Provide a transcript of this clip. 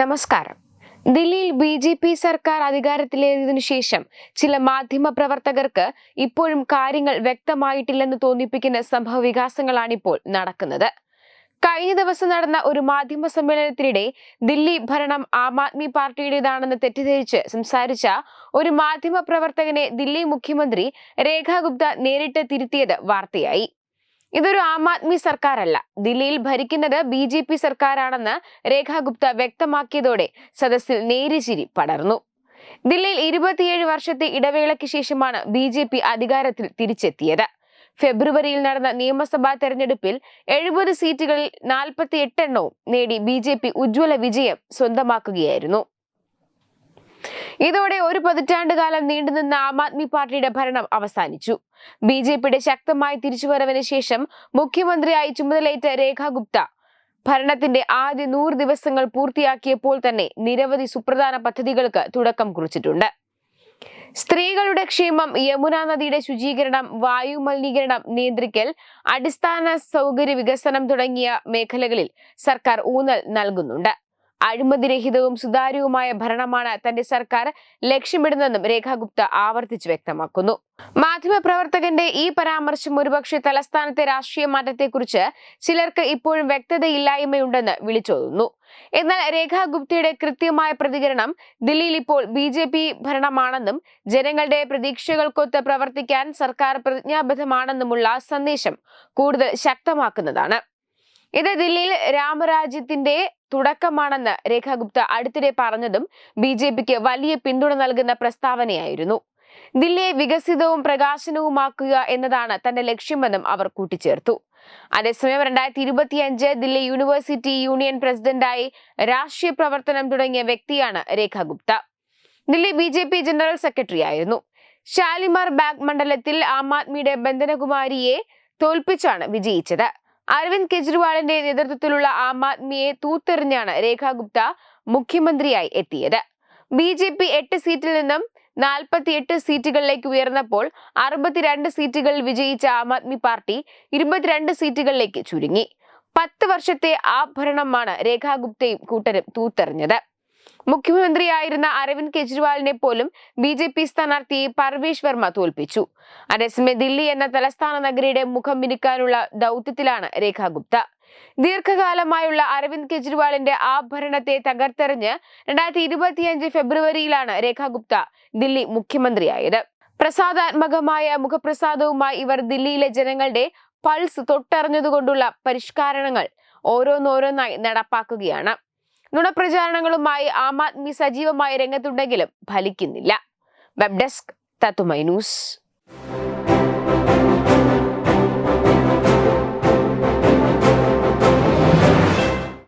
നമസ്കാരം. ദില്ലിയിൽ B J P സർക്കാർ അധികാരത്തിലേറിയതിനു ശേഷം ചില മാധ്യമ പ്രവർത്തകർക്ക് ഇപ്പോഴും കാര്യങ്ങൾ വ്യക്തമായിട്ടില്ലെന്ന് തോന്നിപ്പിക്കുന്ന സംഭവ വികാസങ്ങളാണിപ്പോൾ നടക്കുന്നത്. കഴിഞ്ഞ ദിവസം നടന്ന ഒരു മാധ്യമ സമ്മേളനത്തിനിടെ ദില്ലി ഭരണം ആം ആദ്മി പാർട്ടിയുടേതാണെന്ന് തെറ്റിദ്ധരിച്ച് സംസാരിച്ച ഒരു മാധ്യമ പ്രവർത്തകനെ ദില്ലി മുഖ്യമന്ത്രി രേഖാ ഗുപ്ത നേരിട്ട് തിരുത്തിയത് വാർത്തയായി. ഇതൊരു ആം ആദ്മി സർക്കാരല്ല. ദില്ലിയിൽ ഭരിക്കുന്നത് ബി ജെ പി സർക്കാരാണെന്ന് രേഖാ ഗുപ്ത വ്യക്തമാക്കിയതോടെ സദസ്സിൽ നേരിചിരി പടർന്നു. ദില്ലിയിൽ ഇരുപത്തിയേഴ് വർഷത്തെ ഇടവേളയ്ക്ക് ശേഷമാണ് ബി ജെ പി അധികാരത്തിൽ തിരിച്ചെത്തിയത്. ഫെബ്രുവരിയിൽ നടന്ന നിയമസഭാ തെരഞ്ഞെടുപ്പിൽ എഴുപത് സീറ്റുകളിൽ നാൽപ്പത്തി എട്ടെണ്ണവും നേടി ബി ജെ പി ഉജ്ജ്വല വിജയം സ്വന്തമാക്കുകയായിരുന്നു. ഇതോടെ ഒരു പതിറ്റാണ്ട് കാലം നീണ്ടുനിന്ന ആം ആദ്മി പാർട്ടിയുടെ ഭരണം അവസാനിച്ചു. ബി ജെ പിയുടെ ശക്തമായ തിരിച്ചുവരവിന് ശേഷം മുഖ്യമന്ത്രിയായി ചുമതലയേറ്റ രേഖാ ഗുപ്ത ഭരണത്തിന്റെ ആദ്യ നൂറ് ദിവസങ്ങൾ പൂർത്തിയാക്കിയപ്പോൾ തന്നെ നിരവധി സുപ്രധാന പദ്ധതികൾക്ക് തുടക്കം കുറിച്ചിട്ടുണ്ട്. സ്ത്രീകളുടെ ക്ഷേമം യമുന നദിയുടെ ശുചീകരണം വായു മലിനീകരണം നിയന്ത്രിക്കൽ അടിസ്ഥാന സൗകര്യ വികസനം തുടങ്ങിയ മേഖലകളിൽ സർക്കാർ ഊന്നൽ നൽകുന്നുണ്ട്. അഴിമതിരഹിതവും സുതാര്യവുമായ ഭരണമാണ് തന്റെ സർക്കാർ ലക്ഷ്യമിടുന്നതെന്നും രേഖാഗുപ്ത ആവർത്തിച്ച് വ്യക്തമാക്കുന്നു. മാധ്യമപ്രവർത്തകന്റെ ഈ പരാമർശം ഒരുപക്ഷെ തലസ്ഥാനത്തെ രാഷ്ട്രീയ മാറ്റത്തെക്കുറിച്ച് ചിലർക്ക് ഇപ്പോഴും വ്യക്തതയില്ലായ്മയുണ്ടെന്ന് വിളിച്ചോതുന്നു. എന്നാൽ രേഖാ ഗുപ്തയുടെ കൃത്യമായ പ്രതികരണം ദില്ലിയിൽ ഇപ്പോൾ ബി ജെ പി ഭരണമാണെന്നും ജനങ്ങളുടെ പ്രതീക്ഷകൾക്കൊത്ത് പ്രവർത്തിക്കാൻ സർക്കാർ പ്രതിജ്ഞാബദ്ധമാണെന്നുമുള്ള സന്ദേശം കൂടുതൽ ശക്തമാക്കുന്നതാണ്. ഇത് ദില്ലിയിൽ രാമരാജ്യത്തിന്റെ തുടക്കമാണെന്ന് രേഖാഗുപ്ത അടുത്തിടെ പറഞ്ഞതും ബി ജെ പിക്ക് വലിയ പിന്തുണ നൽകുന്ന പ്രസ്താവനയായിരുന്നു. ദില്ലിയെ വികസിതവും പ്രകാശനവുമാക്കുക എന്നതാണ് തന്റെ ലക്ഷ്യമെന്നും അവർ കൂട്ടിച്ചേർത്തു. അതേസമയം രണ്ടായിരത്തി ഇരുപത്തിയഞ്ച് ദില്ലി യൂണിവേഴ്സിറ്റി യൂണിയൻ പ്രസിഡന്റായി രാഷ്ട്രീയ പ്രവർത്തനം തുടങ്ങിയ വ്യക്തിയാണ് Rekha Gupta. Delhi B J P general secretary ആയിരുന്നു ഷാലിമാർ ബാഗ് മണ്ഡലത്തിൽ ആം ആദ്മിയുടെ ബന്ധനകുമാരിയെ തോൽപ്പിച്ചാണ് വിജയിച്ചത്. അരവിന്ദ് കെജ്രിവാളിന്റെ നേതൃത്വത്തിലുള്ള ആം ആദ്മിയെ തൂത്തെറിഞ്ഞാണ് രേഖാ ഗുപ്ത മുഖ്യമന്ത്രിയായി എത്തിയത്. ബി ജെ പി എട്ട് സീറ്റിൽ നിന്നും നാൽപ്പത്തിയെട്ട് സീറ്റുകളിലേക്ക് ഉയർന്നപ്പോൾ അറുപത്തിരണ്ട് സീറ്റുകളിൽ വിജയിച്ച ആം ആദ്മി പാർട്ടി ഇരുപത്തിരണ്ട് സീറ്റുകളിലേക്ക് ചുരുങ്ങി. പത്ത് വർഷത്തെ ആഭരണമാണ് ഭരണമാണ് രേഖാ ഗുപ്തയും കൂട്ടരും തൂത്തെറിഞ്ഞത്. മുഖ്യമന്ത്രിയായിരുന്ന അരവിന്ദ് കെജ്രിവാളിനെ പോലും ബി ജെ പി സ്ഥാനാർത്ഥി പർവേഷ് വർമ്മ തോൽപ്പിച്ചു. അതേസമയം ദില്ലി എന്ന തലസ്ഥാന നഗരിയുടെ മുഖം മിനുക്കാനുള്ള ദൗത്യത്തിലാണ് രേഖാ ഗുപ്ത. ദീർഘകാലമായുള്ള അരവിന്ദ് കെജ്രിവാളിന്റെ ആഭരണത്തെ തകർത്തെറിഞ്ഞ് രണ്ടായിരത്തി ഇരുപത്തിയഞ്ച് ഫെബ്രുവരിയിലാണ് രേഖാ ഗുപ്ത ദില്ലി മുഖ്യമന്ത്രിയായത്. പ്രസാദാത്മകമായ മുഖപ്രസാദവുമായി ഇവർ ദില്ലിയിലെ ജനങ്ങളുടെ പൾസ് തൊട്ടറിഞ്ഞതുകൊണ്ടുള്ള പരിഷ്കാരങ്ങൾ ഓരോന്നോരോന്നായി നടപ്പാക്കുകയാണ്. നുണപ്രചാരണങ്ങളുമായി ആം ആദ്മി സജീവമായി രംഗത്തുണ്ടെങ്കിലും ഫലിക്കുന്നില്ല. Web desk Tattvamayi news.